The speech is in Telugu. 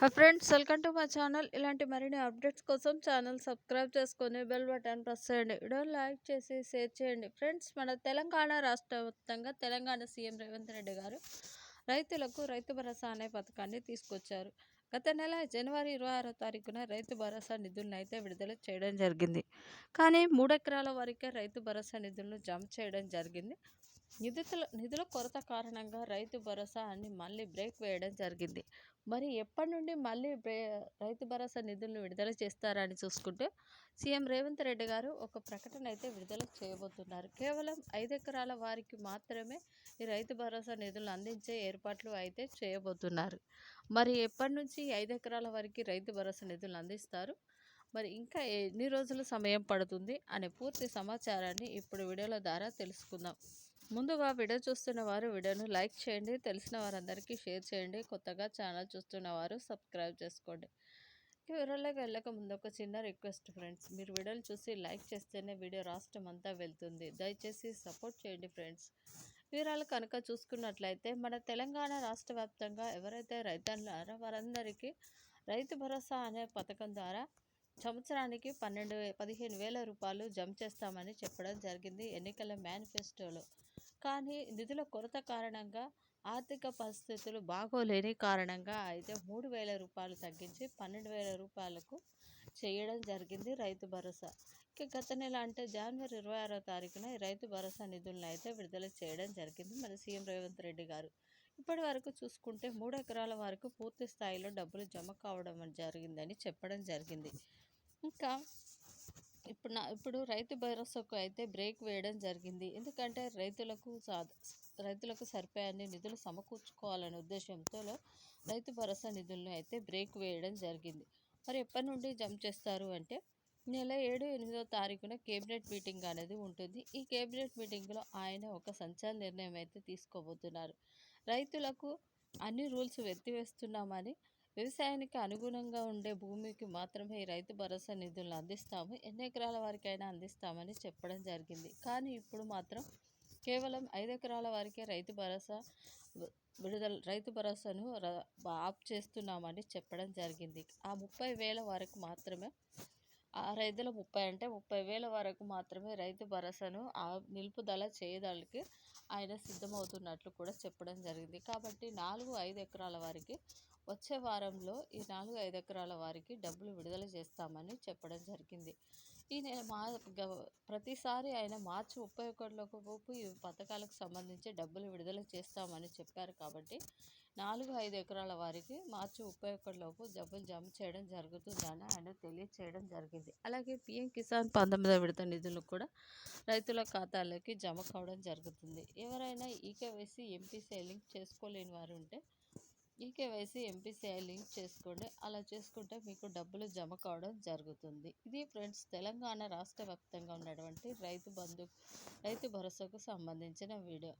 Hi friends welcome to my channel. ఇలాంటి మరిన్ని అప్డేట్స్ కోసం ఛానల్ సబ్స్క్రైబ్ చేసుకొని బెల్ బటన్ ప్రెస్ చేయండి. వీడియో లైక్ చేసి షేర్ చేయండి. ఫ్రెండ్స్ మన తెలంగాణ రాష్ట్ర వ్యాప్తంగా తెలంగాణ సీఎం రేవంత్ రెడ్డి గారు రైతులకు రైతు భరోసా అనే పథకాన్ని తీసుకొచ్చారు. గత నెల జనవరి ఇరవై ఆరో తారీఖున రైతు భరోసా నిధులను అయితే విడుదల చేయడం జరిగింది. కానీ మూడెకరాల వరకే రైతు భరోసా నిధులను జమ చేయడం జరిగింది. నిధుల నిధుల కొరత కారణంగా రైతు భరోసా అని మళ్ళీ బ్రేక్ వేయడం జరిగింది. మరి ఎప్పటి నుండి మళ్ళీ బ్రే రైతు భరోసా నిధులను విడుదల చేస్తారని చూసుకుంటే సీఎం రేవంత్ రెడ్డి గారు ఒక ప్రకటన అయితే విడుదల చేయబోతున్నారు. కేవలం ఐదు ఎకరాల వారికి మాత్రమే ఈ రైతు భరోసా నిధులను అందించే ఏర్పాట్లు అయితే చేయబోతున్నారు. మరి ఎప్పటి నుంచి ఐదు ఎకరాల వరకు రైతు భరోసా నిధులు అందిస్తారు? మరి ఇంకా ఎన్ని రోజులు సమయం పడుతుంది? అనే పూర్తి సమాచారాన్ని ఇప్పుడు వీడియోల ద్వారా తెలుసుకుందాం. ముందుగా వీడియో చూస్తున్న వారు వీడియోను లైక్ చేయండి తెలిసిన వారందరికీ షేర్ చేయండి కొత్తగా ఛానల్ చూస్తున్న వారు సబ్స్క్రైబ్ చేసుకోండి. వివరాలకు వెళ్ళక ముందు ఒక చిన్న రిక్వెస్ట్ ఫ్రెండ్స్ మీరు వీడియోలు చూసి లైక్ చేస్తేనే వీడియో రాష్ట్రం అంతా వెళ్తుంది. దయచేసి సపోర్ట్ చేయండి ఫ్రెండ్స్. వివరాలు కనుక చూసుకున్నట్లయితే మన తెలంగాణ రాష్ట్ర వ్యాప్తంగా ఎవరైతే రైతన్నారో వారందరికీ రైతు భరోసా అనే పథకం ద్వారా సంవత్సరానికి పన్నెండు పదిహేను వేల రూపాయలు జమ చేస్తామని చెప్పడం జరిగింది ఎన్నికల మేనిఫెస్టోలో. కానీ నిధుల కొరత కారణంగా ఆర్థిక పరిస్థితులు బాగోలేని కారణంగా అయితే మూడు వేల రూపాయలు తగ్గించి పన్నెండు వేల రూపాయలకు చేయడం జరిగింది రైతు భరోసా. ఇక గత నెల అంటే జనవరి ఇరవై ఆరో తారీఖున రైతు భరోసా నిధులను అయితే విడుదల చేయడం జరిగింది. మన సీఎం రేవంత్ రెడ్డి గారు ఇప్పటి వరకు చూసుకుంటే మూడు ఎకరాల వరకు పూర్తి స్థాయిలో డబ్బులు జమ కావడం జరిగిందని చెప్పడం జరిగింది. ఇంకా ఇప్పుడు నా ఇప్పుడు రైతు భరోసాకు అయితే బ్రేక్ వేయడం జరిగింది. ఎందుకంటే రైతులకు రైతులకు సరిపోయే నిధులు సమకూర్చుకోవాలనే ఉద్దేశంతో రైతు భరోసా నిధులను అయితే బ్రేక్ వేయడం జరిగింది. మరి ఎప్పటి నుండి జమ చేస్తారు అంటే నెల ఏడు ఎనిమిదో తారీఖున కేబినెట్ మీటింగ్ అనేది ఉంటుంది. ఈ కేబినెట్ మీటింగ్లో ఆయన ఒక సంచలన నిర్ణయం అయితే తీసుకోబోతున్నారు. రైతులకు అన్ని రూల్స్ ఎత్తివేస్తున్నామని వ్యవసాయానికి అనుగుణంగా ఉండే భూమికి మాత్రమే రైతు భరోసా నిధులను అందిస్తాము. ఎన్ని ఎకరాల వారికైనా అందిస్తామని చెప్పడం జరిగింది. కానీ ఇప్పుడు మాత్రం కేవలం ఐదు ఎకరాల వారికే రైతు భరోసా విడుదల రైతు భరోసాను ఆఫ్ చేస్తున్నామని చెప్పడం జరిగింది. ఆ ముప్పై వేల వరకు మాత్రమే ఆ రైతుల ముప్పై అంటే ముప్పై వేల వరకు మాత్రమే రైతు భరోసాను నిలుపుదల చేయడానికి ఆయన సిద్ధమవుతున్నట్లు కూడా చెప్పడం జరిగింది. కాబట్టి నాలుగు ఐదు ఎకరాల వారికి వచ్చే వారంలో ఈ నాలుగు ఐదు ఎకరాల వారికి డబ్బులు విడుదల చేస్తామని చెప్పడం జరిగింది. ఈ మా ప్రతిసారి ఆయన మార్చి ముప్పై ఒకటిలోపు ఈ పథకాలకు సంబంధించి డబ్బులు విడుదల చేస్తామని చెప్పారు కాబట్టి నాలుగు ఐదు ఎకరాల వారికి మార్చి ముప్పై ఒకటిలోపు డబ్బులు జమ చేయడం జరుగుతుందని ఆయన తెలియచేయడం జరిగింది. అలాగే పిఎం కిసాన్ పంతొమ్మిదవ విడత నిధులు కూడా రైతుల ఖాతాలోకి జమ కావడం జరుగుతుంది. ఎవరైనా ఈకేవైసీ ఎంపీసీ లింక్ చేసుకోలేని వారు ఉంటే ఈకేవైసీ ఎంపీసీఐ లింక్ చేసుకోండి. అలా చేసుకుంటే మీకు డబ్బులు జమ కావడం జరుగుతుంది. ఇది ఫ్రెండ్స్ తెలంగాణ రాష్ట్ర వ్యాప్తంగా ఉన్నటువంటి రైతు బంధు రైతు భరోసాకు సంబంధించిన వీడియో.